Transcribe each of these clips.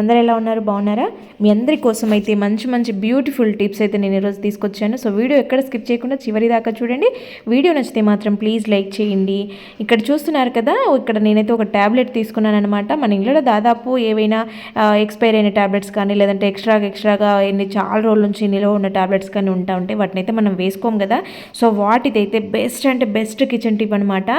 అందరు ఎలా ఉన్నారు? బాగున్నారా? మీ అందరి కోసం అయితే మంచి మంచి బ్యూటిఫుల్ టిప్స్ అయితే నేను ఈరోజు తీసుకొచ్చాను. సో వీడియో ఎక్కడ స్కిప్ చేయకుండా చివరి దాకా చూడండి. వీడియో నచ్చితే మాత్రం ప్లీజ్ లైక్ చేయండి. ఇక్కడ చూస్తున్నారు కదా ఇక్కడ నేనైతే ఒక ట్యాబ్లెట్ తీసుకున్నాను అనమాట మన ఇంట్లో దాదాపు ఏవైనా ఎక్స్పైర్ అయిన ట్యాబ్లెట్స్ కానీ లేదంటే ఎక్స్ట్రాగా ఎక్స్ట్రాగా ఎన్ని చాలా రోజుల నుంచి నిలవ ఉన్న ట్యాబ్లెట్స్ కానీ ఉంటా ఉంటాయి వాటిని అయితే మనం వేసుకోం కదా. సో వాటిదైతే బెస్ట్ అంటే బెస్ట్ కిచెన్ టిప్ అనమాట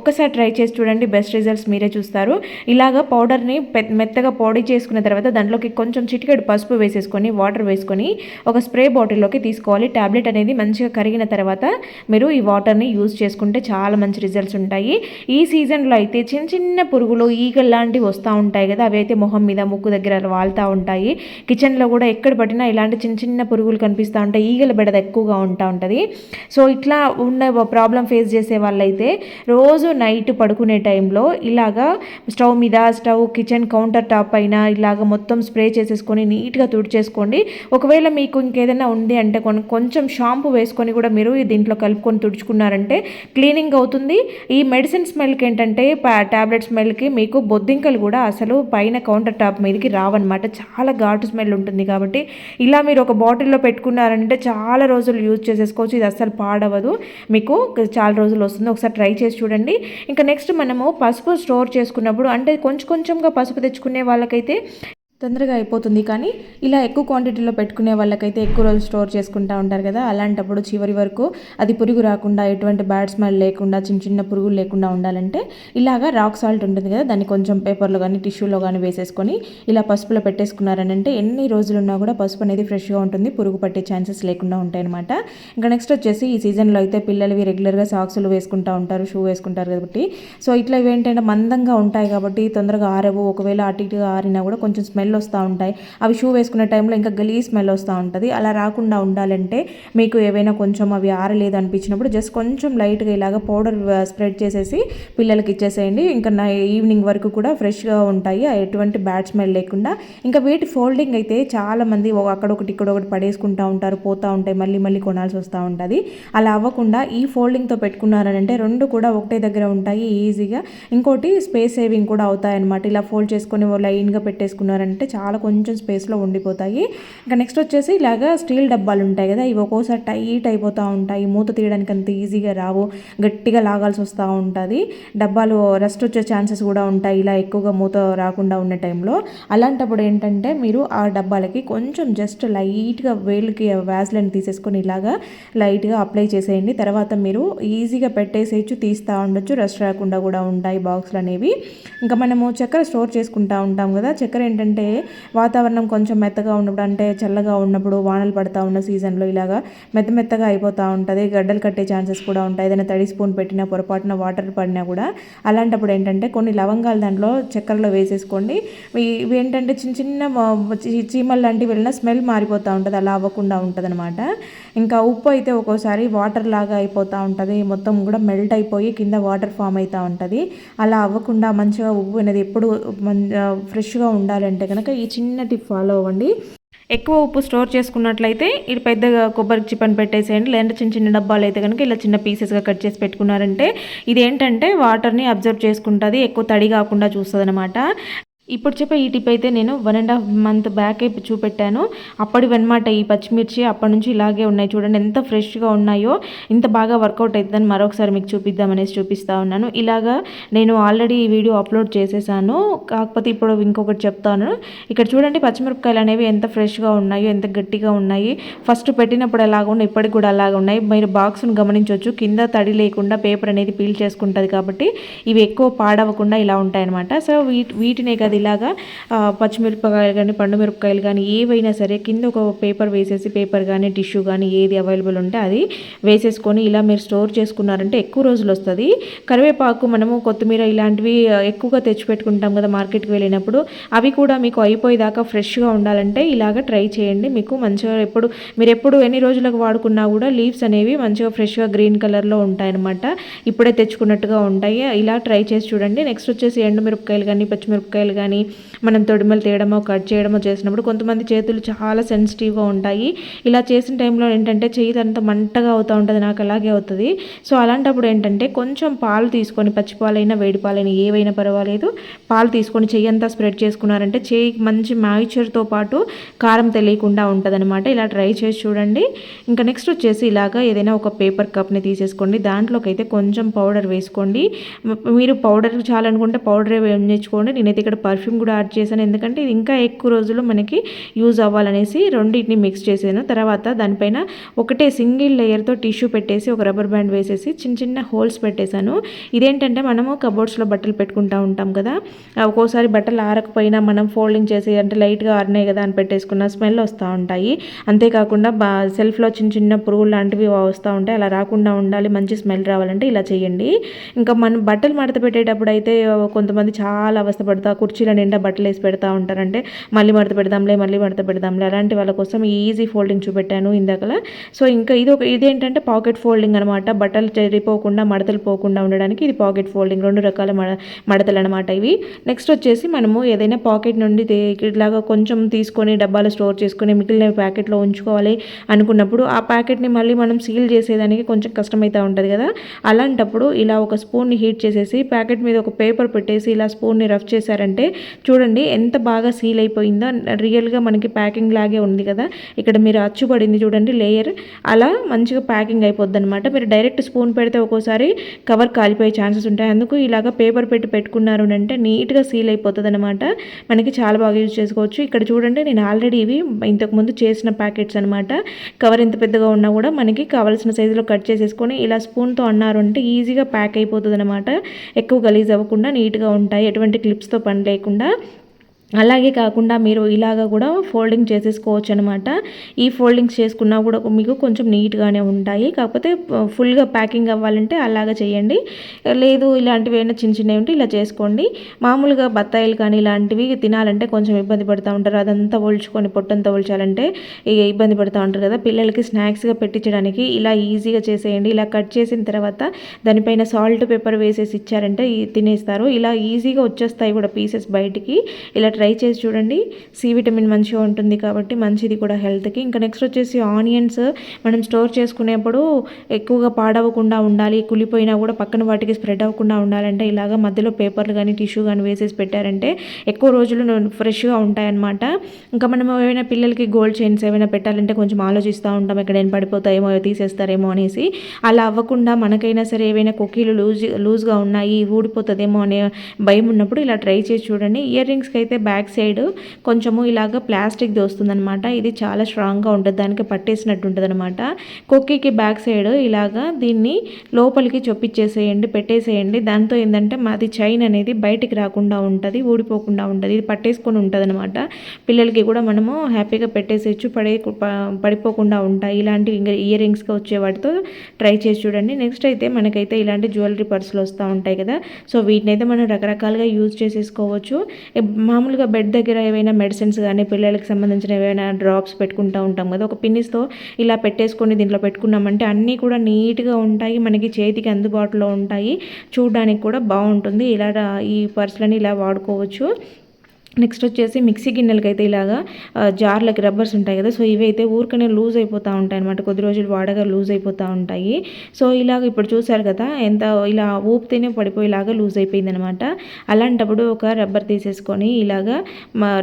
ఒక్కసారి ట్రై చేసి చూడండి బెస్ట్ రిజల్ట్స్ మీరే చూస్తారు. ఇలాగ పౌడర్ని మెత్తగా పొడి చేసుకున్న తర్వాత దాంట్లోకి కొంచెం చిటికెడు పసుపు వేసేసుకొని వాటర్ వేసుకొని ఒక స్ప్రే బాటిల్లోకి తీసుకోవాలి. ట్యాబ్లెట్ అనేది మంచిగా కరిగిన తర్వాత మీరు ఈ వాటర్ని యూజ్ చేసుకుంటే చాలా మంచి రిజల్ట్స్ ఉంటాయి. ఈ సీజన్లో అయితే చిన్న చిన్న పురుగులు ఈగలు లాంటివి వస్తూ ఉంటాయి కదా అవి అయితే మొహం మీద ముక్కు దగ్గర వాళ్తూ ఉంటాయి. కిచెన్లో కూడా ఎక్కడ పట్టినా ఇలాంటి చిన్న చిన్న పురుగులు కనిపిస్తూ ఉంటాయి. ఈగల బెడద ఎక్కువగా ఉంటా ఉంటుంది. సో ఇట్లా ఉన్న ప్రాబ్లం ఫేస్ చేసే వాళ్ళైతే రోజు నైట్ పడుకునే టైంలో ఇలాగా స్టవ్ మీద స్టవ్ కిచెన్ కౌంటర్ టాప్ పైన ఇలాగ మొత్తం స్ప్రే చేసేసుకొని నీట్గా తుడిచేసుకోండి. ఒకవేళ మీకు ఇంకేదైనా ఉంది అంటే కొన్ని కొంచెం షాంపూ వేసుకొని కూడా మీరు దీంట్లో కలుపుకొని తుడుచుకున్నారంటే క్లీనింగ్ అవుతుంది. ఈ మెడిసిన్ స్మెల్కి ఏంటంటే ట్యాబ్లెట్ స్మెల్కి మీకు బొద్దింకలు కూడా అసలు పైన కౌంటర్ టాప్ మీదకి రావన్నమాట. చాలా ఘాటు స్మెల్ ఉంటుంది కాబట్టి ఇలా మీరు ఒక బాటిల్లో పెట్టుకున్నారంటే చాలా రోజులు యూజ్ చేసేసుకోవచ్చు. ఇది అస్సలు పాడవదు. మీకు చాలా రోజులు వస్తుంది. ఒకసారి ట్రై చేసి చూడండి. ఇంకా నెక్స్ట్ మనము పసుపు స్టోర్ చేసుకున్నప్పుడు అంటే కొంచెం కొంచెంగా పసుపు తెచ్చుకునే వాళ్ళకైతే తొందరగా అయిపోతుంది. కానీ ఇలా ఎక్కువ క్వాంటిటీలో పెట్టుకునే వాళ్ళకైతే ఎక్కువ రోజులు స్టోర్ చేసుకుంటూ ఉంటారు కదా. అలాంటప్పుడు చివరి వరకు అది పురుగు రాకుండా ఎటువంటి బ్యాడ్ స్మెల్ లేకుండా చిన్న చిన్న పురుగులు లేకుండా ఉండాలంటే ఇలాగా రాక్ సాల్ట్ ఉంటుంది కదా. దాన్ని కొంచెం పేపర్లో కానీ టిష్యూలో కానీ వేసేసుకొని ఇలా పసుపులో పెట్టేసుకున్నారని అంటే ఎన్ని రోజులు ఉన్నా కూడా పసుపు అనేది ఫ్రెష్గా ఉంటుంది. పురుగు పట్టే ఛాన్సెస్ లేకుండా ఉంటాయన్నమాట ఇంకా నెక్స్ట్ వచ్చేసి ఈ సీజన్లో అయితే పిల్లలవి రెగ్యులర్గా సాక్సులు వేసుకుంటూ ఉంటారు షూ వేసుకుంటారు కాబట్టి. సో ఇట్లా ఇవి ఏంటంటే మందంగా ఉంటాయి కాబట్టి తొందరగా ఆరవు. ఒకవేళ అటు ఇటుగా ఆరినా కూడా కొంచెం స్మెల్ స్మెల్ వస్తూ ఉంటాయి. అవి షూ వేసుకునే టైంలో ఇంకా గలీ స్మెల్ వస్తూ ఉంటుంది. అలా రాకుండా ఉండాలంటే మీకు ఏవైనా కొంచెం అవి ఆరలేదు అనిపించినప్పుడు జస్ట్ కొంచెం లైట్గా ఇలాగ పౌడర్ స్ప్రెడ్ చేసేసి పిల్లలకి ఇచ్చేసేయండి. ఇంకా నా ఈవినింగ్ వరకు కూడా ఫ్రెష్గా ఉంటాయి. ఎటువంటి బ్యాడ్ స్మెల్ లేకుండా. ఇంకా వీటి ఫోల్డింగ్ అయితే చాలామంది అక్కడ ఒకటి ఇక్కడ ఒకటి పడేసుకుంటూ ఉంటారు పోతూ ఉంటాయి మళ్ళీ మళ్ళీ కొనాల్సి వస్తూ ఉంటుంది. అలా అవ్వకుండా ఈ ఫోల్డింగ్తో పెట్టుకున్నారనంటే రెండు కూడా ఒకటే దగ్గర ఉంటాయి ఈజీగా. ఇంకోటి స్పేస్ సేవింగ్ కూడా అవుతాయన్నమాట. ఇలా ఫోల్డ్ చేసుకొని లైన్గా పెట్టేసుకున్నారంటే అంటే చాలా కొంచెం స్పేస్లో ఉండిపోతాయి. ఇంకా నెక్స్ట్ వచ్చేసి ఇలాగా స్టీల్ డబ్బాలు ఉంటాయి కదా ఇవి ఒక్కోసారి టైట్ అయిపోతూ ఉంటాయి. మూత తీయడానికి అంత ఈజీగా రావు. గట్టిగా లాగాల్సి వస్తూ ఉంటుంది. డబ్బాలు రెస్ట్ వచ్చే ఛాన్సెస్ కూడా ఉంటాయి. ఇలా ఎక్కువగా మూత రాకుండా ఉన్న టైంలో అలాంటప్పుడు ఏంటంటే మీరు ఆ డబ్బాలకి కొంచెం జస్ట్ లైట్గా వేళ్ళకి వ్యాజ్లైన్ తీసేసుకొని ఇలాగా లైట్గా అప్లై చేసేయండి. తర్వాత మీరు ఈజీగా పెట్టేసేయచ్చు తీస్తూ ఉండొచ్చు. రెస్ట్ రాకుండా కూడా ఉంటాయి బాక్స్లు అనేవి. ఇంకా మనము చక్కెర స్టోర్ చేసుకుంటూ ఉంటాం కదా. చక్కెర ఏంటంటే వాతావరణం కొంచెం మెత్తగా ఉన్నప్పుడు అంటే చల్లగా ఉన్నప్పుడు వానలు పడతా ఉన్న సీజన్లో ఇలాగా మెత్త మెత్తగా అయిపోతూ ఉంటుంది. గడ్డలు కట్టే ఛాన్సెస్ కూడా ఉంటాయి. ఏదైనా తడి స్పూన్ పెట్టినా పొరపాటున వాటర్ పడినా కూడా అలాంటప్పుడు ఏంటంటే కొన్ని లవంగాలు దాంట్లో చక్కెరలో వేసేసుకోండి. ఇవి ఏంటంటే చిన్న చిన్న చీమలు లాంటివి వెళ్ళినా స్మెల్ మారిపోతూ ఉంటుంది. అలా అవ్వకుండా ఉంటుంది అనమాట ఇంకా ఉప్పు అయితే ఒక్కోసారి వాటర్ లాగా అయిపోతూ ఉంటుంది. మొత్తం కూడా మెల్ట్ అయిపోయి కింద వాటర్ ఫామ్ అవుతూ ఉంటుంది. అలా అవ్వకుండా మంచిగా ఉప్పు అనేది ఎప్పుడు ఫ్రెష్గా ఉండాలంటే కనుక ఈ చిన్న టిప్ ఫాలో అవ్వండి. ఎక్కువ ఉప్పు స్టోర్ చేసుకున్నట్లయితే ఇది పెద్దగా కొబ్బరి చిప్పని పెట్టేసేయండి. లేదంటే చిన్న చిన్న డబ్బాలు అయితే కనుక ఇలా చిన్న పీసెస్గా కట్ చేసి పెట్టుకున్నారంటే ఇది ఏంటంటే వాటర్ని అబ్జర్వ్ చేసుకుంటుంది. ఎక్కువ తడి కాకుండా చూస్తుంది అనమాట ఇప్పుడు చెప్పే ఈ టిప్ అయితే నేను one and half month back చూపెట్టాను. అప్పటి వెనమాట ఈ పచ్చిమిర్చి అప్పటి నుంచి ఇలాగే ఉన్నాయి. చూడండి ఎంత ఫ్రెష్గా ఉన్నాయో ఇంత బాగా వర్కౌట్ అవుతుందని మరొకసారి మీకు చూపిద్దామనేసి చూపిస్తా ఉన్నాను. ఇలాగా నేను ఆల్రెడీ ఈ వీడియో అప్లోడ్ చేసేసాను. కాకపోతే ఇప్పుడు ఇంకొకటి చెప్తాను. ఇక్కడ చూడండి పచ్చిమిరపకాయలు అనేవి ఎంత ఫ్రెష్గా ఉన్నాయో ఎంత గట్టిగా ఉన్నాయి. ఫస్ట్ పెట్టినప్పుడు ఎలాగ ఉన్నాయి ఇప్పటికి కూడా అలాగ ఉన్నాయి. మీరు బాక్స్ను గమనించవచ్చు. కింద తడి లేకుండా పేపర్ అనేది పీల్ చేసుకుంటుంది కాబట్టి ఇవి ఎక్కువ పాడవకుండా ఇలా ఉంటాయన్నమాట. సో వీటి వీటినే కదా ఇలాగా పచ్చిమిరపకాయలు కానీ పండు మిరపకాయలు కానీ ఏవైనా సరే కింద ఒక పేపర్ వేసేసి పేపర్ కానీ టిష్యూ కానీ ఏది అవైలబుల్ ఉంటే అది వేసేసుకొని ఇలా మీరు స్టోర్ చేసుకున్నారంటే ఎక్కువ రోజులు వస్తుంది. కరివేపాకు మనము కొత్తిమీర ఇలాంటివి ఎక్కువగా తెచ్చిపెట్టుకుంటాం కదా మార్కెట్కి వెళ్ళినప్పుడు అవి కూడా మీకు అయిపోయేదాకా ఫ్రెష్గా ఉండాలంటే ఇలాగ ట్రై చేయండి. మీకు మంచిగా ఎప్పుడు మీరు ఎప్పుడు ఎన్ని రోజులకు వాడుకున్నా కూడా లీవ్స్ అనేవి మంచిగా ఫ్రెష్గా గ్రీన్ కలర్లో ఉంటాయన్నమాట. ఇప్పుడే తెచ్చుకున్నట్టుగా ఉంటాయి. ఇలా ట్రై చేసి చూడండి. నెక్స్ట్ వచ్చేసి ఎండు మిరపకాయలు కానీ పచ్చిమిరపకాయలు కానీ కానీ మనం తొడిమలు తీయడమో కట్ చేయడమో చేసినప్పుడు కొంతమంది చేతులు చాలా సెన్సిటివ్గా ఉంటాయి. ఇలా చేసిన టైంలో ఏంటంటే చేయి అంతా మంటగా అవుతూ ఉంటుంది నాకు అలాగే అవుతుంది. సో అలాంటప్పుడు ఏంటంటే కొంచెం పాలు తీసుకొని పచ్చిపాలైనా వేడి పాలైనా ఏవైనా పర్వాలేదు పాలు తీసుకొని చెయ్యి అంతా స్ప్రెడ్ చేసుకున్నారంటే చేయి మంచి మాయిచర్తో పాటు కారం తెలియకుండా ఉంటుందన్నమాట. ఇలా ట్రై చేసి చూడండి. ఇంకా నెక్స్ట్ వచ్చేసి ఇలాగా ఏదైనా ఒక పేపర్ కప్ని తీసేసుకోండి. దాంట్లోకి అయితే కొంచెం పౌడర్ వేసుకోండి. మీరు పౌడర్ చాలనుకుంటే పౌడరే వేయించుకోండి. నేనైతే ఇక్కడ పర్ఫ్యూమ్ కూడా యాడ్ చేశాను. ఎందుకంటే ఇది ఇంకా ఎక్కువ రోజులు మనకి యూజ్ అవ్వాలనేసి రెండింటిని మిక్స్ చేశాను. తర్వాత దానిపైన ఒకటే సింగిల్ లేయర్తో టిష్యూ పెట్టేసి ఒక రబ్బర్ బ్యాండ్ వేసేసి చిన్న చిన్న హోల్స్ పెట్టేశాను. ఇదేంటంటే మనము కబోర్డ్స్లో బట్టలు పెట్టుకుంటూ ఉంటాం కదా. ఒక్కోసారి బట్టలు ఆరకపోయినా మనం ఫోల్డింగ్ చేసి అంటే లైట్గా ఆరినాయి కదా అని పెట్టేసుకున్న స్మెల్ వస్తూ ఉంటాయి. అంతేకాకుండా బా సెల్ఫ్లో చిన్న చిన్న పురుగులు లాంటివి వస్తూ ఉంటాయి. అలా రాకుండా ఉండాలి మంచి స్మెల్ రావాలంటే ఇలా చేయండి. ఇంకా మనం బట్టలు మడత పెట్టేటప్పుడు అయితే కొంతమంది చాలా అవస్థపడతా కుర్చీల నిండా బట్టలు వేసి పెడతా ఉంటారంటే మళ్ళీ మడత పెడదాంలే మళ్ళీ మడత పెడదాంలే అలాంటి వాళ్ళ కోసం ఈజీ ఫోల్డింగ్ చూపెట్టాను ఇందాకలా. సో ఇంకా ఇది ఒక ఇదేంటంటే పాకెట్ ఫోల్డింగ్ అనమాట బట్టలు చెరిపోకుండా మడతలు పోకుండా ఉండడానికి ఇది పాకెట్ ఫోల్డింగ్ రెండు రకాల మడ మడతలు అనమాట ఇవి. నెక్స్ట్ వచ్చేసి మనము ఏదైనా పాకెట్ నుండి ఇలాగా కొంచెం తీసుకొని డబ్బాలో స్టోర్ చేసుకొని మిగిలిన ప్యాకెట్లో ఉంచుకోవాలి అనుకున్నప్పుడు ఆ ప్యాకెట్ని మళ్ళీ మనం సీల్ చేసేదానికి కొంచెం కష్టమవుతూ ఉంటుంది కదా. అలాంటప్పుడు ఇలా ఒక స్పూన్ని హీట్ చేసేసి ప్యాకెట్ మీద ఒక పేపర్ పెట్టేసి ఇలా స్పూన్ని రఫ్ చేశారంటే చూడండి ఎంత బాగా సీల్ అయిపోయిందో. రియల్గా మనకి ప్యాకింగ్ లాగే ఉంది కదా. ఇక్కడ మీరు అచ్చుపడింది చూడండి లేయర్ అలా మంచిగా ప్యాకింగ్ అయిపోద్ది అనమాట మీరు డైరెక్ట్ స్పూన్ పెడితే ఒక్కోసారి కవర్ కాలిపోయే ఛాన్సెస్ ఉంటాయి. అందుకు ఇలాగ పేపర్ పెట్టి పెట్టుకున్నారు అంటే నీట్గా సీల్ అయిపోతుంది అనమాట మనకి చాలా బాగా యూజ్ చేసుకోవచ్చు. ఇక్కడ చూడండి నేను ఆల్రెడీ ఇవి ఇంతకుముందు చేసిన ప్యాకెట్స్ అనమాట కవర్ ఎంత పెద్దగా ఉన్నా కూడా మనకి కావాల్సిన సైజులో కట్ చేసేసుకొని ఇలా స్పూన్తో అన్నారు అంటే ఈజీగా ప్యాక్ అయిపోతుంది అనమాట ఎక్కువ గలీజ్ అవ్వకుండా నీట్గా ఉంటాయి. ఎటువంటి క్లిప్స్తో పని లేకుండా అలాగే కాకుండా మీరు ఇలాగ కూడా ఫోల్డింగ్ చేసేసుకోవచ్చు అనమాట ఈ ఫోల్డింగ్స్ చేసుకున్నా కూడా మీకు కొంచెం నీట్గానే ఉంటాయి. కాకపోతే ఫుల్గా ప్యాకింగ్ అవ్వాలంటే అలాగ చేయండి. లేదు ఇలాంటివి ఏమైనా చిన్న చిన్నవి ఉంటే ఇలా చేసుకోండి. మామూలుగా బత్తాయిలు కానీ ఇలాంటివి తినాలంటే కొంచెం ఇబ్బంది పడుతూ ఉంటారు. అదంతా ఒలుచుకొని పొట్టంతా ఒలిచాలంటే ఇక ఇబ్బంది పడుతూ ఉంటారు కదా. పిల్లలకి స్నాక్స్గా పెట్టించడానికి ఇలా ఈజీగా చేసేయండి. ఇలా కట్ చేసిన తర్వాత దానిపైన సాల్ట్ పేపర్ వేసేసి ఇచ్చారంటే తినేస్తారు. ఇలా ఈజీగా వచ్చేస్తాయి కూడా పీసెస్ బయటికి. ఇలా ట్రై చేసి చూడండి. సి విటమిన్ మంచిగా ఉంటుంది కాబట్టి మంచిది కూడా హెల్త్కి. ఇంకా నెక్స్ట్ వచ్చేసి ఆనియన్స్ మనం స్టోర్ చేసుకునేప్పుడు ఎక్కువగా పాడవకుండా ఉండాలి. కులిపోయినా కూడా పక్కన వాటికి స్ప్రెడ్ అవ్వకుండా ఉండాలంటే ఇలాగ మధ్యలో పేపర్లు కానీ టిష్యూ కానీ వేసేసి పెట్టారంటే ఎక్కువ రోజులు ఫ్రెష్గా ఉంటాయన్నమాట. ఇంకా మనం ఏమైనా పిల్లలకి గోల్డ్ చైన్స్ ఏమైనా పెట్టాలంటే కొంచెం ఆలోచిస్తూ ఉంటాం. ఎక్కడైనా పడిపోతాయేమో తీసేస్తారేమో అనేసి. అలా అవ్వకుండా మనకైనా సరే ఏవైనా కుకీలు లూజ్ లూజ్గా ఉన్నాయి ఊడిపోతుందేమో అనే భయం ఉన్నప్పుడు ఇలా ట్రై చేసి చూడండి. ఇయర్ రింగ్స్కి అయితే బ్యాక్ సైడ్ కొంచెము ఇలాగ ప్లాస్టిక్ది వస్తుందనమాట ఇది చాలా స్ట్రాంగ్గా ఉంటుంది. దానికి పట్టేసినట్టు ఉంటుంది అనమాట కుక్కీకి బ్యాక్ సైడ్ ఇలాగా దీన్ని లోపలికి చొప్పిచ్చేసేయండి పెట్టేసేయండి. దాంతో ఏంటంటే మాది చైన్ అనేది బయటికి రాకుండా ఉంటుంది ఊడిపోకుండా ఉంటుంది. ఇది పట్టేసుకొని ఉంటుంది అనమాట పిల్లలకి కూడా మనము హ్యాపీగా పెట్టేసేయచ్చు. పడే పడిపోకుండా ఉంటాయి. ఇలాంటి ఇయర్ రింగ్స్గా వచ్చే వాటితో ట్రై చేసి చూడండి. నెక్స్ట్ అయితే మనకైతే ఇలాంటి జ్యువెలరీ పర్సులు వస్తూ ఉంటాయి కదా. సో వీటిని అయితే మనం రకరకాలుగా యూజ్ చేసేసుకోవచ్చు. మామూలుగా మామూలుగా బెడ్ దగ్గర ఏవైనా మెడిసిన్స్ కానీ పిల్లలకి సంబంధించిన ఏవైనా డ్రాప్స్ పెట్టుకుంటూ ఉంటాం కదా. ఒక పిన్నిస్తో ఇలా పెట్టేసుకొని దీంట్లో పెట్టుకున్నామంటే అన్నీ కూడా నీట్గా ఉంటాయి. మనకి చేతికి అందుబాటులో ఉంటాయి. చూడడానికి కూడా బాగుంటుంది. ఇలా ఈ పర్సులని ఇలా వాడుకోవచ్చు. నెక్స్ట్ వచ్చేసి మిక్సీ గిన్నెలకి అయితే ఇలాగా జార్లకి రబ్బర్స్ ఉంటాయి కదా సో ఇవి అయితే ఊరికనే లూజ్ అయిపోతూ ఉంటాయి అనమాట కొద్ది రోజులు వాడగా లూజ్ అయిపోతూ ఉంటాయి. సో ఇలాగ ఇప్పుడు చూసారు కదా ఎంత ఇలా ఊపితేనే పడిపోయేలాగా లూజ్ అయిపోయింది అనమాట అలాంటప్పుడు ఒక రబ్బర్ తీసేసుకొని ఇలాగా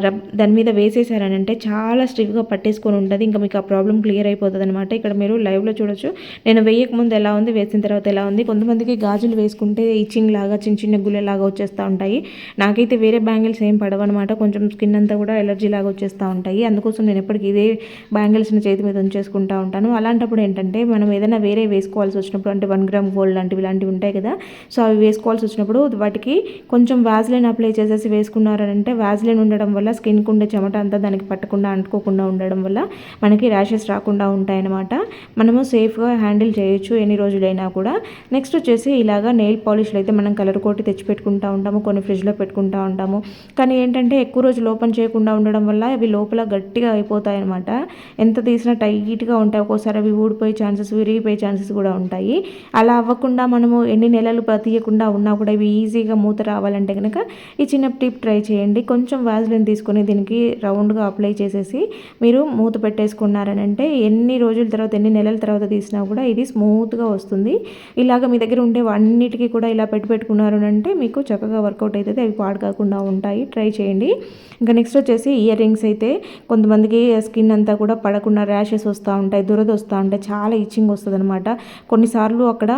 రబ్ దాని మీద వేసేసారనంటే చాలా స్టిఫ్గా పట్టేసుకొని ఉంటుంది. ఇంకా మీకు ఆ ప్రాబ్లం క్లియర్ అయిపోతుంది అనమాట ఇక్కడ మీరు లైవ్లో చూడొచ్చు. నేను వేయకముందు ఎలా ఉంది వేసిన తర్వాత ఎలా ఉంది. కొంతమందికి గాజులు వేసుకుంటే ఇచ్చింగ్ లాగా చిన్న చిన్న గుళ్ళలాగా వచ్చేస్తూ ఉంటాయి. నాకైతే వేరే బ్యాంగిల్స్ ఏం పడవన్నమాట. అనమాట. కొంచెం స్కిన్ అంతా కూడా ఎలర్జీ లాగా వచ్చేస్తూ ఉంటాయి. అందుకోసం నేను ఎప్పటికీ ఇదే బ్యాంగిల్స్ని చేతి మీద ఉంచేసుకుంటూ ఉంటాను. అలాంటప్పుడు ఏంటంటే మనం ఏదైనా వేరే వేసుకోవాల్సి వచ్చినప్పుడు అంటే వన్ గ్రామ్ గోల్డ్ లాంటివి ఇలాంటివి ఉంటాయి కదా. సో అవి వేసుకోవాల్సి వచ్చినప్పుడు వాటికి కొంచెం వ్యాజ్లైన్ అప్లై చేసేసి వేసుకున్నారంటే వ్యాజ్లైన్ ఉండడం వల్ల స్కిన్కి ఉండే చెమట అంతా దానికి పట్టకుండా అంటుకోకుండా ఉండడం వల్ల మనకి ర్యాషెస్ రాకుండా ఉంటాయన్నమాట. మనము సేఫ్గా హ్యాండిల్ చేయొచ్చు ఎన్ని రోజులైనా కూడా. నెక్స్ట్ వచ్చేసి ఇలాగా నెయిల్ పాలిష్లు అయితే మనం కలర్ కోటి తెచ్చి పెట్టుకుంటూ ఉంటాము కొన్ని ఫ్రిడ్జ్లో పెట్టుకుంటూ ఉంటాము. కానీ ఏంటంటే ఎక్కువ రోజులు ఓపెన్ చేయకుండా ఉండడం వల్ల అవి లోపల గట్టిగా అయిపోతాయి అనమాట ఎంత తీసినా టైట్గా ఉంటాయి ఒక్కోసారి అవి ఊడిపోయే ఛాన్సెస్ విరిగిపోయే ఛాన్సెస్ కూడా ఉంటాయి. అలా అవ్వకుండా మనము ఎన్ని నెలలు తీయకుండా ఉన్నా కూడా ఇవి ఈజీగా మూత రావాలంటే కనుక ఈ చిన్న టిప్ ట్రై చేయండి. కొంచెం వ్యాజ్లిన్ తీసుకొని దీనికి రౌండ్గా అప్లై చేసేసి మీరు మూత పెట్టేసుకున్నారని అంటే ఎన్ని రోజుల తర్వాత ఎన్ని నెలల తర్వాత తీసినా కూడా ఇది స్మూత్గా వస్తుంది. ఇలాగ మీ దగ్గర ఉండే అన్నిటికీ కూడా ఇలా పెట్టి పెట్టుకున్నారు అంటే మీకు చక్కగా వర్కౌట్ అవుతుంది. అవి పాడు కాకుండా ఉంటాయి. ట్రై చేయండి. ఇంకా నెక్స్ట్ వచ్చేసి ఇయర్ రింగ్స్ అయితే కొంతమందికి స్కిన్ అంతా కూడా పడకుండా ర్యాషెస్ వస్తూ ఉంటాయి దురద వస్తూ ఉంటాయి. చాలా ఇచ్చింగ్ వస్తుంది అనమాట కొన్నిసార్లు అక్కడ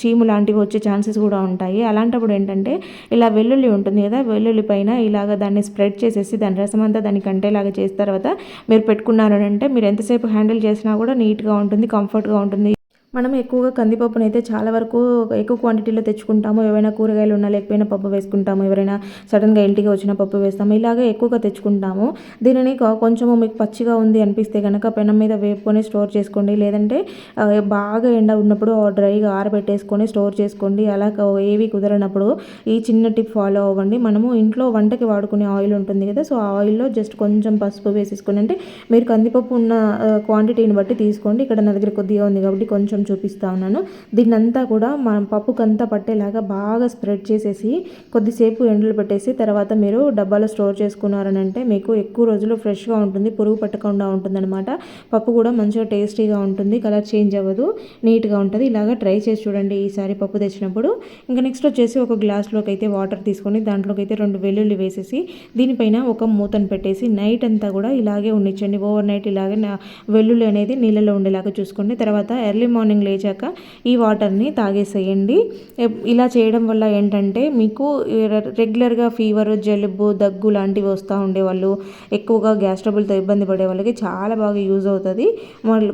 చీము లాంటివి వచ్చే ఛాన్సెస్ కూడా ఉంటాయి. అలాంటప్పుడు ఏంటంటే ఇలా వెల్లుల్లి ఉంటుంది కదా వెల్లుల్లి పైన ఇలాగ దాన్ని స్ప్రెడ్ చేసేసి దాని రసం అంతా దానికి కంటేలాగా చేసిన తర్వాత మీరు పెట్టుకున్నారనంటే మీరు ఎంతసేపు హ్యాండిల్ చేసినా కూడా నీట్గా ఉంటుంది కంఫర్ట్గా ఉంటుంది. మనం ఎక్కువగా కందిపప్పును అయితే చాలా వరకు ఎక్కువ క్వాంటిటీలో తెచ్చుకుంటాము. ఏవైనా కూరగాయలు ఉన్నా లేకపోయినా పప్పు వేసుకుంటాము. ఎవరైనా సడన్గా ఇంటికి వచ్చిన పప్పు వేస్తాము. ఇలాగే ఎక్కువగా తెచ్చుకుంటాము. దీనిని కొంచెము మీకు పచ్చిగా ఉంది అనిపిస్తే కనుక పెనం మీద వేపుకొని స్టోర్ చేసుకోండి. లేదంటే బాగా ఎండ ఉన్నప్పుడు డ్రైగా ఆరబెట్టేసుకొని స్టోర్ చేసుకోండి. అలా ఏవి కుదరనప్పుడు ఈ చిన్న టిప్ ఫాలో అవ్వండి. మనము ఇంట్లో వంటకి వాడుకునే ఆయిల్ ఉంటుంది కదా సో ఆ ఆయిల్లో జస్ట్ కొంచెం పసుపు వేసేసుకొని అంటే మీరు కందిపప్పు ఉన్న క్వాంటిటీని బట్టి తీసుకోండి. ఇక్కడ నా దగ్గర కొద్దిగా ఉంది కాబట్టి కొంచెం కొంచెం చూపిస్తా ఉన్నాను. దీన్నంతా కూడా మనం పప్పుకంతా పట్టేలాగా బాగా స్ప్రెడ్ చేసేసి కొద్దిసేపు ఎండలు పెట్టేసి తర్వాత మీరు డబ్బాలో స్టోర్ చేసుకున్నారనంటే మీకు ఎక్కువ రోజులు ఫ్రెష్గా ఉంటుంది పురుగు పట్టకుండా ఉంటుందన్నమాట. పప్పు కూడా మంచిగా టేస్టీగా ఉంటుంది కలర్ చేంజ్ అవ్వదు నీట్గా ఉంటుంది. ఇలాగా ట్రై చేసి చూడండి ఈసారి పప్పు తెచ్చినప్పుడు. ఇంకా నెక్స్ట్ వచ్చేసి ఒక గ్లాస్లోకి అయితే వాటర్ తీసుకొని దాంట్లోకి అయితే రెండు వెల్లుల్లి వేసేసి దీనిపైన ఒక మూతను పెట్టేసి నైట్ అంతా కూడా ఇలాగే ఉండించండి ఓవర్ నైట్ ఇలాగే వెల్లుల్లి అనేది నీళ్ళలో ఉండేలాగా చూసుకోండి. తర్వాత ఎర్లీ మార్నింగ్ మార్నింగ్ లేచాక ఈ వాటర్ని తాగేసేయండి. ఇలా చేయడం వల్ల ఏంటంటే మీకు రెగ్యులర్గా ఫీవర్ జలుబు దగ్గు లాంటివి వస్తూ ఉండేవాళ్ళు. ఎక్కువగా గ్యాస్ ట్రబుల్తో ఇబ్బంది పడే వాళ్ళకి చాలా బాగా యూజ్ అవుతుంది.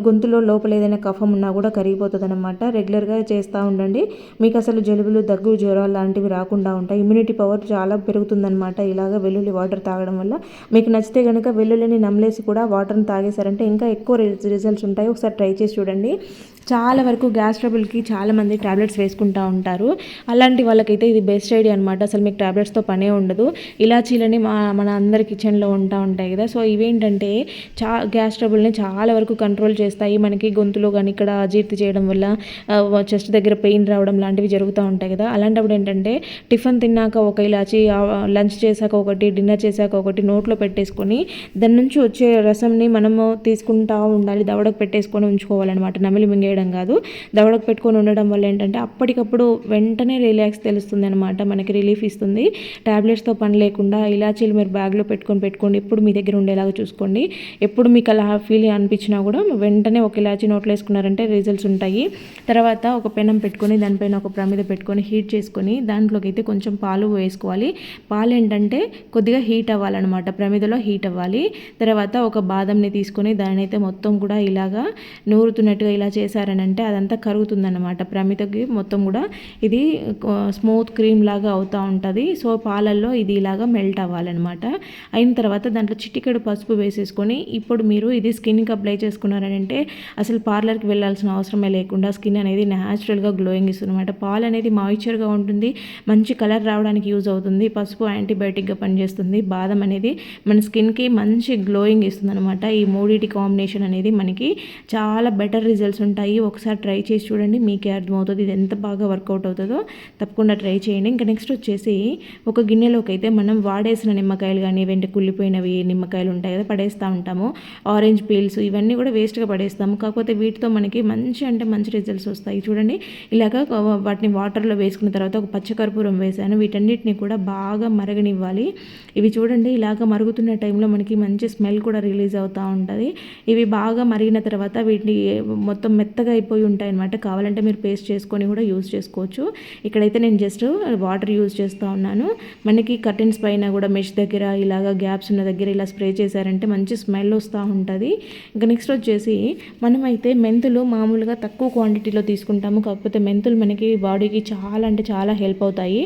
గొంతులో లోపల ఏదైనా కఫం ఉన్నా కూడా కరిగిపోతుంది అనమాట రెగ్యులర్గా చేస్తూ ఉండండి. మీకు అసలు జలుబులు దగ్గు జ్వరాలు లాంటివి రాకుండా ఉంటాయి. ఇమ్యూనిటీ పవర్ చాలా పెరుగుతుందనమాట ఇలాగ వెల్లుల్లి వాటర్ తాగడం వల్ల మీకు నచ్చితే కనుక వెల్లుల్లిని నమ్మలేసి కూడా వాటర్ని తాగేశారంటే ఇంకా ఎక్కువ రిజల్ట్స్ ఉంటాయి. ఒకసారి ట్రై చేసి చూడండి. చాలా వరకు గ్యాస్ ట్రబుల్కి చాలామంది ట్యాబ్లెట్స్ వేసుకుంటూ ఉంటారు. అలాంటి వాళ్ళకైతే ఇది బెస్ట్ ఐడియా అనమాట అసలు మీకు ట్యాబ్లెట్స్తో పనే ఉండదు. ఇలాచీలని మా మన అందరి కిచెన్లో ఉంటా ఉంటాయి కదా. సో ఇవేంటంటే చా గ్యాస్ ట్రబుల్ని చాలా వరకు కంట్రోల్ చేస్తాయి. మనకి గొంతులో కానీ ఇక్కడ అజీర్తి చేయడం వల్ల చెస్ట్ దగ్గర పెయిన్ రావడం లాంటివి జరుగుతూ ఉంటాయి కదా. అలాంటప్పుడు ఏంటంటే టిఫిన్ తిన్నాక ఒక ఇలాచి లంచ్ చేశాక ఒకటి డిన్నర్ చేశాక ఒకటి నోట్లో పెట్టేసుకొని దాని నుంచి వచ్చే రసంని మనము తీసుకుంటూ ఉండాలి. దవడకు పెట్టేసుకొని ఉంచుకోవాలన్నమాట. నమిలి మింగే చేయడం కాదు. దవడకు పెట్టుకొని ఉండడం వల్ల ఏంటంటే అప్పటికప్పుడు వెంటనే రిలాక్స్ తెలుస్తుంది అనమాట మనకి రిలీఫ్ ఇస్తుంది. ట్యాబ్లెట్స్తో పని లేకుండా ఇలాచీలు మీరు బ్యాగ్లో పెట్టుకొని పెట్టుకోండి ఎప్పుడు మీ దగ్గర ఉండేలాగా చూసుకోండి. ఎప్పుడు మీకు అలా ఫీల్ అనిపించినా కూడా వెంటనే ఒక ఇలాచీ నోట్లు వేసుకున్నారంటే రిజల్ట్స్ ఉంటాయి. తర్వాత ఒక పెనం పెట్టుకొని దానిపైన ఒక ప్రమిద పెట్టుకొని హీట్ చేసుకొని దాంట్లోకి అయితే కొంచెం పాలు వేసుకోవాలి. పాలు ఏంటంటే కొద్దిగా హీట్ అవ్వాలన్నమాట ప్రమిదలో హీట్ అవ్వాలి. తర్వాత ఒక బాదంని తీసుకొని దాని అయితే మొత్తం కూడా ఇలాగా నూరుతున్నట్టుగా ఇలా చేశారు చేశారని అంటే అదంతా కరుగుతుందన్నమాట. ప్రమితకి మొత్తం కూడా ఇది స్మూత్ క్రీమ్ లాగా అవుతూ ఉంటుంది. సో పాలల్లో ఇది ఇలాగా మెల్ట్ అవ్వాలన్నమాట. అయిన తర్వాత దాంట్లో చిటికెడు పసుపు వేసేసుకొని ఇప్పుడు మీరు ఇది స్కిన్కి అప్లై చేసుకున్నారంటే అసలు పార్లర్కి వెళ్ళాల్సిన అవసరమే లేకుండా స్కిన్ అనేది న్యాచురల్గా గ్లోయింగ్ ఇస్తుంది అనమాట పాలు అనేది మాయిశ్చర్గా ఉంటుంది. మంచి కలర్ రావడానికి యూజ్ అవుతుంది. పసుపు యాంటీబయాటిక్గా పనిచేస్తుంది. బాదం అనేది మన స్కిన్కి మంచి గ్లోయింగ్ ఇస్తుంది అనమాట ఈ మూడిటి కాంబినేషన్ అనేది మనకి చాలా బెటర్ రిజల్ట్స్ ఉంటాయి. ఒకసారి ట్రై చేసి చూడండి మీకే అర్థమవుతుంది ఇది ఎంత బాగా వర్కౌట్ అవుతుందో. తప్పకుండా ట్రై చేయండి. ఇంకా నెక్స్ట్ వచ్చేసి ఒక గిన్నెలోకి అయితే మనం వాడేసిన నిమ్మకాయలు కానీ వెంట కుళ్ళిపోయినవి నిమ్మకాయలు ఉంటాయి కదా పడేస్తూ ఉంటాము. ఆరెంజ్ పీల్స్ ఇవన్నీ కూడా వేస్ట్గా పడేస్తాము. కాకపోతే వీటితో మనకి మంచి అంటే మంచి రిజల్ట్స్ వస్తాయి. చూడండి ఇలాగ వాటిని వాటర్లో వేసుకున్న తర్వాత ఒక పచ్చకర్పూరం వేసాను. వీటన్నిటిని కూడా బాగా మరగనివ్వాలి. ఇవి చూడండి ఇలాగ మరుగుతున్న టైంలో మనకి మంచి స్మెల్ కూడా రిలీజ్ అవుతూ ఉంటుంది. ఇవి బాగా మరిగిన తర్వాత వీటిని మొత్తం మెత్త మెత్తగా అయిపోయి ఉంటాయి అనమాట కావాలంటే మీరు పేస్ట్ చేసుకొని కూడా యూజ్ చేసుకోవచ్చు. ఇక్కడైతే నేను జస్ట్ వాటర్ యూజ్ చేస్తూ ఉన్నాను. మనకి కర్టెన్స్ పైన కూడా మెష్ దగ్గర ఇలాగ గ్యాప్స్ ఉన్న దగ్గర ఇలా స్ప్రే చేశారంటే మంచి స్మెల్ వస్తూ ఉంటుంది. ఇంకా నెక్స్ట్ వచ్చేసి మనమైతే మెంతులు మామూలుగా తక్కువ క్వాంటిటీలో తీసుకుంటాము. కాకపోతే మెంతులు మనకి బాడీకి చాలా అంటే చాలా హెల్ప్ అవుతాయి.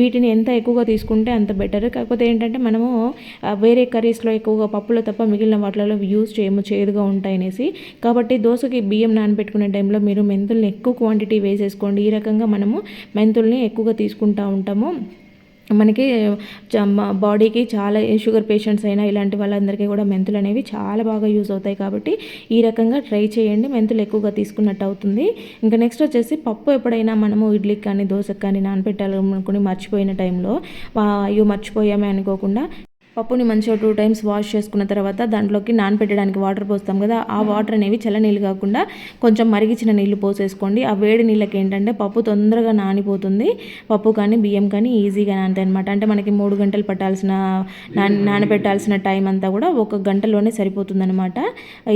వీటిని ఎంత ఎక్కువగా తీసుకుంటే అంత బెటర్. కాకపోతే ఏంటంటే మనము వేరే కర్రీస్లో ఎక్కువగా పప్పులో తప్ప మిగిలిన వాటిలో యూజ్ చేయము చేదుగా ఉంటాయనేసి. కాబట్టి దోశకి బియ్యం నానబెట్టుకుని పెట్టుకునే టైంలో మీరు మెంతుల్ని ఎక్కువ క్వాంటిటీ వేసేసుకోండి. ఈ రకంగా మనము మెంతుల్ని ఎక్కువగా తీసుకుంటూ ఉంటాము. మనకి చ- బాడీకి చాలా షుగర్ పేషెంట్స్ అయినా ఇలాంటి వాళ్ళందరికీ కూడా మెంతులు అనేవి చాలా బాగా యూజ్ అవుతాయి కాబట్టి ఈ రకంగా ట్రై చేయండి. మెంతులు ఎక్కువగా తీసుకున్నట్టు అవుతుంది. ఇంకా నెక్స్ట్ వచ్చేసి పప్పు ఎప్పుడైనా మనము ఇడ్లీకి కానీ దోశకి కానీ నానబెట్టాలి అనుకుని మర్చిపోయిన టైంలో అయ్యో మర్చిపోయామే అనుకోకుండా పప్పుని మంచిగా టూ టైమ్స్ వాష్ చేసుకున్న తర్వాత దాంట్లోకి నానపెట్టడానికి వాటర్ పోస్తాం కదా ఆ వాటర్ అనేవి చల్ల నీళ్ళు కాకుండా కొంచెం మరిగించిన నీళ్ళు పోసేసుకోండి. ఆ వేడి నీళ్ళకి ఏంటంటే పప్పు తొందరగా నానిపోతుంది. పప్పు కానీ బియ్యం కానీ ఈజీగా నానుతాయి అనమాట అంటే మనకి మూడు గంటలు పట్టాల్సిన నానపెట్టాల్సిన నానబెట్టాల్సిన టైం అంతా కూడా ఒక గంటలోనే సరిపోతుందనమాట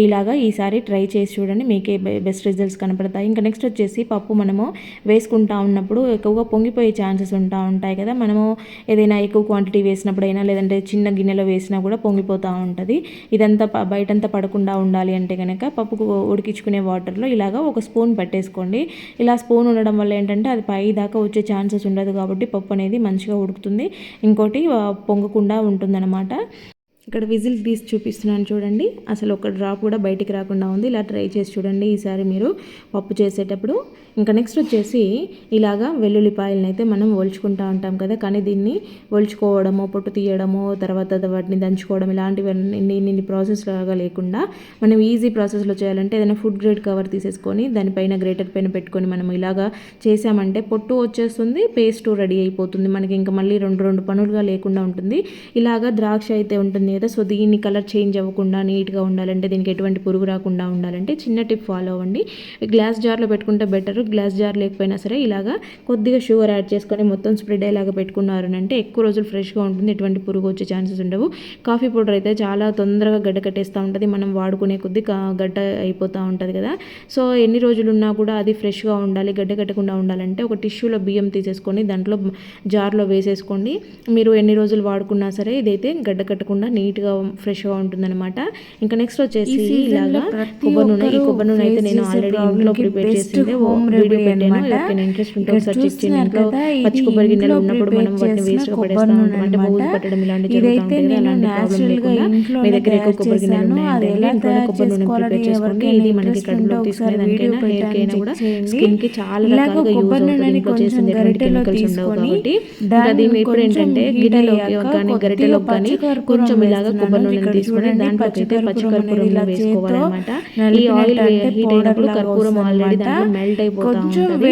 ఇలాగా ఈసారి ట్రై చేసి చూడండి మీకే బెస్ట్ రిజల్ట్స్ కనపడతాయి. ఇంకా నెక్స్ట్ వచ్చేసి పప్పు మనము వేసుకుంటా ఉన్నప్పుడు ఎక్కువగా పొంగిపోయే ఛాన్సెస్ ఉంటా ఉంటాయి కదా. మనము ఏదైనా ఎక్కువ క్వాంటిటీ వేసినప్పుడైనా లేదంటే చిన్న గిన్నెలో వేసినా కూడా పొంగిపోతూ ఉంటుంది. ఇదంతా బయటంతా పడకుండా ఉండాలి అంటే కనుక పప్పుకు ఉడికించుకునే వాటర్లో ఇలాగా ఒక స్పూన్ పెట్టేసుకోండి. ఇలా స్పూన్ ఉండడం వల్ల ఏంటంటే అది పై దాకా వచ్చే ఛాన్సెస్ ఉండదు కాబట్టి పప్పు అనేది మంచిగా ఉడుకుతుంది. ఇంకోటి పొంగకుండా ఉంటుందన్నమాట. ఇక్కడ విజిల్ తీసి చూపిస్తున్నాను చూడండి. అసలు ఒక డ్రాప్ కూడా బయటికి రాకుండా ఉంది. ఇలా ట్రై చేసి చూడండి ఈసారి మీరు పప్పు చేసేటప్పుడు. ఇంకా నెక్స్ట్ వచ్చేసి ఇలాగా వెల్లుల్లిపాయలను అయితే మనం ఒలుచుకుంటూ ఉంటాం కదా. కానీ దీన్ని ఒలుచుకోవడము పొట్టు తీయడము తర్వాత వాటిని దంచుకోవడం ఇలాంటివన్నీ ఇన్ని ప్రాసెస్ లాగా లేకుండా మనం ఈజీ ప్రాసెస్లో చేయాలంటే ఏదైనా ఫుడ్ గ్రేడ్ కవర్ తీసేసుకొని దానిపైన గ్రేటర్ పైన పెట్టుకొని మనం ఇలాగా చేసామంటే పొట్టు వచ్చేస్తుంది పేస్ట్ రెడీ అయిపోతుంది. మనకి ఇంకా మళ్ళీ రెండు రెండు పనులుగా లేకుండా ఉంటుంది. ఇలాగా ద్రాక్ష అయితే ఉంటుంది కదా? సో దీన్ని కలర్ చేంజ్ అవ్వకుండా నీట్గా ఉండాలంటే దీనికి ఎటువంటి పురుగు రాకుండా ఉండాలంటే చిన్న టిప్ ఫాలో అవ్వండి. గ్లాస్ జార్లో పెట్టుకుంటే బెటర్. గ్లాస్ జార్ లేకపోయినా సరే ఇలాగా కొద్దిగా షుగర్ యాడ్ చేసుకొని మొత్తం స్ప్రెడ్ అయ్యేలాగా పెట్టుకున్నారు అంటే ఎక్కువ రోజులు ఫ్రెష్గా ఉంటుంది. ఎటువంటి పురుగు వచ్చే ఛాన్సెస్ ఉండవు. కాఫీ పౌడర్ అయితే చాలా తొందరగా గడ్డ కట్టేస్తూ ఉంటుంది. మనం వాడుకునే కొద్ది గడ్డ అయిపోతూ ఉంటుంది కదా? సో ఎన్ని రోజులు ఉన్నా కూడా అది ఫ్రెష్గా ఉండాలి. గడ్డ కట్టకుండా ఉండాలంటే ఒక టిష్యూలో బియ్యం తీసేసుకొని దాంట్లో జార్లో వేసేసుకోండి. మీరు ఎన్ని రోజులు వాడుకున్నా సరే ఇదైతే గడ్డ కట్టకుండా నీట్గా ఫ్రెష్గా ఉంటుందన్నమాట. ఇంకా నెక్స్ట్ వచ్చేసి ఇలాగా కొబ్బరి నూనె ఈ కొబ్బరి నూనె అయితే నేను ఆల్రెడీ ఇంట్లో ప్రిపేర్ చేసిందే. వీడియో పెట్టాను. ఎవరికైనా ఇంట్రెస్ట్ ఉంటే ఒకసారి చెక్ చేయండి. ఇంట్లో పచ్చి కొబ్బరి గిన్నెలు ఉన్నప్పుడు మనం వాటిని వేస్ట్గా పడేస్తా. అంటే బూజు పట్టడం ఇలాంటివి జరుగుతూ అలాంటి ప్రాబ్లం లేకుండా మీ దగ్గర ఎక్కువ కొబ్బరి గిన్నెలు ఉన్నాయంటే ఇంట్లోనే కొబ్బరి నూనె ప్రిపేర్ చేసుకోండి. ఇది మనకి కడుపులో తీసుకునేదానికైనా హెయిర్ కూడా స్కిన్కి చాలా రకాలుగా యూజ్ అవుతుంది. ఇంట్లో చేసింది ఎటువంటి కెమికల్స్ ఉండవు కాబట్టి. ఇంకా దీన్ని ఇప్పుడు ఏంటంటే గిన్నెలో కానీ గరిటెలో కానీ కొంచెం ఇలాగా కొబ్బరి నూనె తీసుకొని దాంట్లోకి అయితే పచ్చికర్పూరం వేసుకోవాలన్నమాట. ఈ ఆయిల్ హీట్ అయినప్పుడు కర్పూరం ఆల్రెడీ దాంట్లో మెల్ట్ అయిపోతా ఉంటుంది.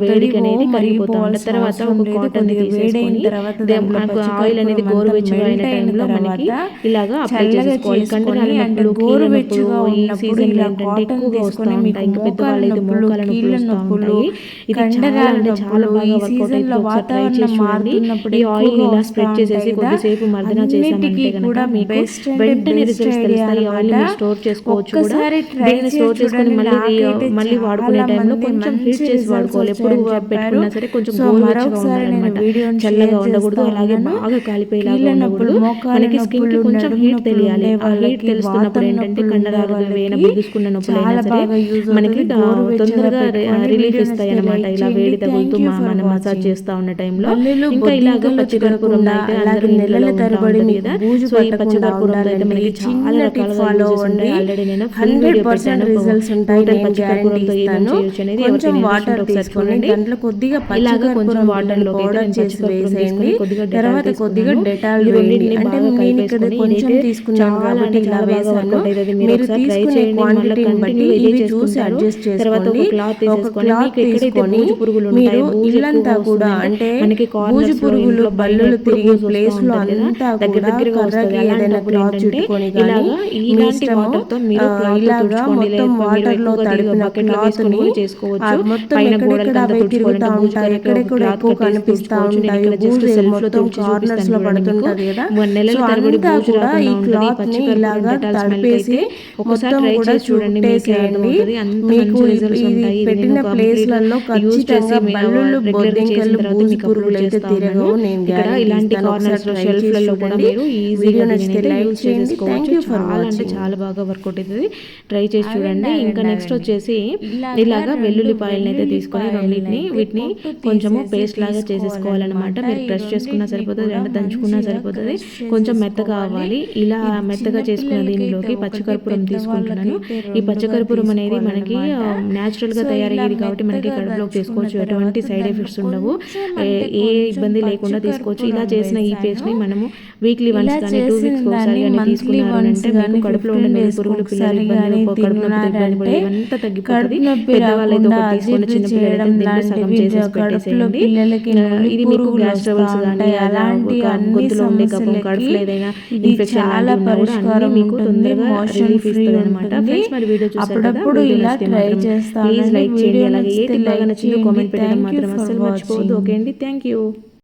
వేడికి అనేది కరిగిపోతా ఉంటుంది. తర్వాత ఒక కాటన్ తీసేసుకొని దే- మనకు ఆయిల్ అనేది గోరువెచ్చగా అయిన టైంలో మనకి ఇలాగా అప్లై చేసుకోవాలి. కండరాల నొప్పులు నొప్పులు ఈ సీజన్లో ఏంటంటే ఎక్కువగా వస్తూ ఉంటాయి. ఇంకా పెద్దవాళ్ళు అయితే మోకాల నొప్పులు వస్తూ ఉంటాయి. ఇది చాలా అంటే చాలా బాగా వర్కౌట్ అయితే ఒకసారి ట్రై చేసి చూడండి. ఈ ఆయిల్ ఇలా స్ప్రెడ్ చేసేసి కొద్దిసేపు మర్దన చేసామంటే కనుక మీకు వెంటనే రిజల్ట్స్ తెలుస్తాయి. ఆయిల్ స్టోర్ చేసుకోవచ్చు కూడా. దీన్ని స్టోర్ చేసుకొని మళ్ళీ మళ్ళీ వాడుకునే టైంలో కొంచెం హీట్ చేసి వాడుకోవాలి. ఎప్పుడు పెట్టుకున్నా సరే కొంచెం గోరువెచ్చగా ఉండాలన్నమాట చల్లగా ఉండకూడదు అలాగే బాగా కాలిపోయేలాగా ఉండకూడదు. మనకి స్కిన్కి కొంచెం హీట్ తెలియాలి. ఆ హీట్ తెలుస్తున్నప్పుడు ఏంటంటే కండరాలు వేన బిగుసుకున్న నొప్పులైనా సరే మనకి తొందరగా రిలీఫ్ ఇస్తాయి అనమాట ఇలా వేడి తగులుతూ మనం మసాజ్ చేస్తా ఉన్న టైంలో ఇంకా ఇలాగ పచ్చికర్పూరం అయితే అందరూ ఇంట్లో తరబడి కదా ఈ పచ్చికర్పూరం అయితే మనకి చాలా రకాలుగా యూజెస్ ఉంటాయి. ఆల్రెడీ నేను రిజల్ట్స్ నేను గ్యారంటీ ఇస్తాను. కొంచెం వాటర్ దాంట్లో కొద్దిగా ఇలాగ కొంచెం వాటర్లో పౌడర్ చేసి వేసేయండి. కొద్దిగా తర్వాత డెటాల్ కొద్దిగా వేయండి. అంటే నేను ఇక్కడ కొంచెం తీసుకున్నాను కాబట్టి ఇలా వేసాను మీరు తీసుకునే క్వాంటిటీని బట్టి ఇవి చూసి అడ్జస్ట్ చేసుకోండి. ఒక క్లాత్ తీసుకొని బూజు పురుగులు మీరు ఉంటాయి బూజు ఇల్లంతా కూడా అంటే మనకి బూజు పురుగులు బల్లులు తిరిగే బూజు ప్లేస్లో అంతా దగ్గర కూడా వస్తుంది. ఏదైనా క్లాత్ చుట్టుకొని ఇలాగా ఇలాంటి వాటర్తో మీరు క్లాత్ మొత్తం వాటర్లో తడిపిన క్లాత్ని చేసుకోవచ్చు. మొత్తం ఎక్కడెక్కడ అవి తిరుగుతా ఉంటాయి ఎక్కడెక్కడ ఎక్కువ కనిపిస్తా ఉంటాయి బూజు మొత్తం కార్నర్స్లో పడుతుంటది కదా. సో అంతా కూడా ఈ క్లాత్ని ఇలాగా తడిపేసి మొత్తం కూడా చేసి చూడండి. మీకే చుట్టేసేయండి. మీకు ఇది పెట్టిన ప్లేస్లలో ఖచ్చితంగా బల్లులు బొద్దింకలు బూజు పురుగులు అయితే తిరగవు. నేను ఇలాంటి. కార్నర్స్లో షెల్ఫ్లలో కూడా. మీరు వీడియో నచ్చితే లైక్ చేయండి. థ్యాంక్ యూ ఫర్ చాలా అంటే చాలా బాగా వర్కౌట్ అవుతుంది ట్రై చేసి చూడండి. ఇంకా నెక్స్ట్ వచ్చేసి ఇలాగా వెల్లుల్లిపాయలని అయితే తీసుకొని రెండింటిని వీటిని కొంచెము పేస్ట్ లాగా చేసేసుకోవాలన్నమాట. మీరు ప్రెస్ చేసుకున్నా సరిపోతుంది లేదా దంచుకున్నా సరిపోతుంది. కొంచెం మెత్తగా అవ్వాలి. ఇలా మెత్తగా చేసుకున్న దీనిలోకి పచ్చకర్పూరం తీసుకుంటున్నాను. ఈ పచ్చకర్పూరం అనేది మనకి న్యాచురల్గా తయారయ్యేది కాబట్టి మనకి కడుపులోకి చేసుకోవచ్చు. ఎటువంటి సైడ్ ఎఫెక్ట్స్ ఉండవు. ఏ- ఏ ఇబ్బంది లేకుండా తీసుకోవచ్చు ఇలా చేసిన ఈ పేస్ట్ని మనము వీక్లీ వన్స్ కానీ టూ వీక్స్ ఒకసారి కానీ తీసుకున్నారు అంటే మీకు కడుపులో ఉండే నులి పురుగులు పిల్లలు ఇబ్బంది కడుపు నొప్పి ఇబ్బంది ఇవంతా తగ్గిపోతుంది. పెద్దవాళ్ళు అయితే ఒకటి తీసుకొని చిన్న పిల్లలు అయితే దీంట్లో సగం చేసేసి పెట్టేసేయండి. ఇది మీకు గ్యాస్ ట్రబుల్స్ కానీ అలాంటి గొంతులో ఉండే కఫం కడుపులో ఏదైనా ఇన్ఫెక్షన్ చాలా పరిష్కారం మీకు తొందరగా మోషన్ రిలీఫ్ ఇస్తుంది అనమాట ఫ్రెండ్స్ మరి వీడియో చూసారు ఇలా ట్రై చేస్తాను ప్లీజ్ లైక్ చేయండి. అలాగే ఏ టిప్ బాగా నచ్చిందో. కామెంట్ పెట్టడం మాత్రం అస్సలు మర్చిపోవద్దు. ఓకే అండి. Thank you